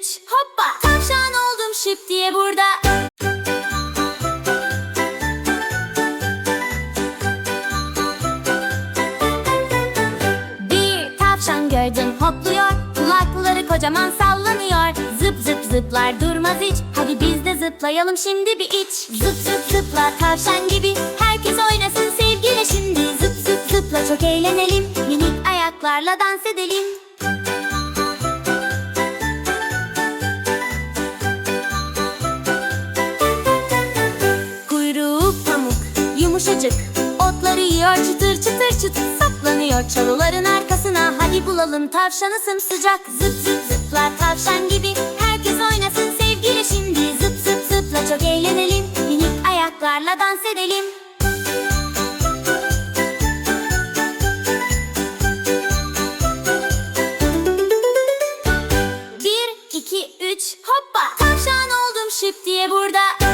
üç hoppa. Tavşan oldum şıp diye burada. Bir tavşan gördüm hopluyor. Kulakları kocaman sallanıyor. Zıp zıp zıplar durmaz hiç. Hadi biz de zıplayalım şimdi bir iç. Zıp zıp zıpla tavşan gibi. Herkes oynasın sevgiyle şimdi. Zıp zıp zıpla çok eğlenelim. Minik ayaklarla dans edelim yumuşacık Otları yiyor çıtır çıtır çıtır Saplanıyor. Çalıların arkasına Hadi bulalım tavşanı sımsıcak. Zıp zıp zıpla tavşan gibi. Herkes oynasın sevgiyle şimdi. Zıp zıp zıpla çok eğlenelim. Minik ayaklarla dans edelim. Bir, iki, üç, hoppa. Tavşan oldum şıp diye burada